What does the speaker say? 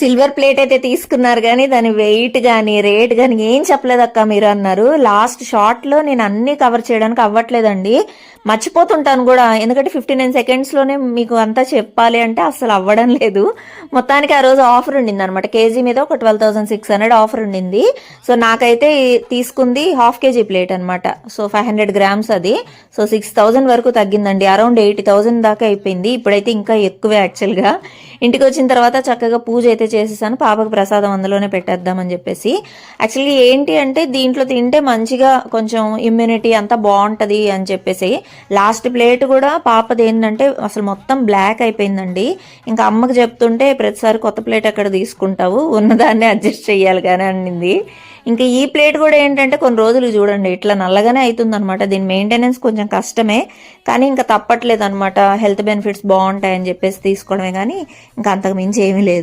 Silver plate అయితే తీసుకున్నారు కానీ దాని వెయిట్ కానీ రేట్ కానీ ఏం చెప్పలేదు అక్క మీరు అన్నారు. లాస్ట్ షార్ట్లో నేను అన్ని కవర్ చేయడానికి అవ్వట్లేదండి. మర్చిపోతుంటాను కూడా. ఎందుకంటే ఫిఫ్టీ నైన్ సెకండ్స్లోనే మీకు అంతా చెప్పాలి అంటే అసలు అవ్వడం లేదు. మొత్తానికి ఆ రోజు ఆఫర్ ఉండింది అనమాట కేజీ మీద ఒక twelve thousand six hundred offer ఉండింది. సో నాకైతే తీసుకుంది హాఫ్ కేజీ ప్లేట్ అనమాట సో ఫైవ్ హండ్రెడ్ గ్రామ్స్ అది. సో సిక్స్ థౌసండ్ వరకు తగ్గిందండి. అరౌండ్ ఎయిటీ థౌసండ్ దాకా అయిపోయింది. ఇప్పుడైతే ఇంకా ఎక్కువే యాక్చువల్గా ఇంటికి వచ్చిన తర్వాత చక్కగా పూజ అయితే చేసేసాను. పాపకు ప్రసాదం అందులోనే పెట్టేద్దామని చెప్పేసి. యాక్చువల్లీ ఏంటి అంటే దీంట్లో తింటే మంచిగా కొంచెం ఇమ్యూనిటీ అంతా బాగుంటది అని చెప్పేసి. లాస్ట్ ప్లేట్ కూడా పాపది ఏంటంటే అసలు మొత్తం బ్లాక్ అయిపోయిందండి. ఇంకా అమ్మకి చెప్తుంటే ప్రతిసారి కొత్త ప్లేట్ అక్కడ తీసుకుంటావు? ఉన్నదాన్ని అడ్జస్ట్ చేయాలి కానీ అనింది. ఇంకా ఈ ప్లేట్ కూడా ఏంటంటే కొన్ని రోజులు చూడండి ఇట్లా నల్లగానే అవుతుంది అనమాట దీని మెయింటెనెన్స్ కొంచెం కష్టమే కానీ ఇంకా తప్పట్లేదు అనమాట హెల్త్ బెనిఫిట్స్ బాగుంటాయని చెప్పేసి తీసుకోవడమే కానీ ఇంకా అంతకు మించి ఏమీ లేదు.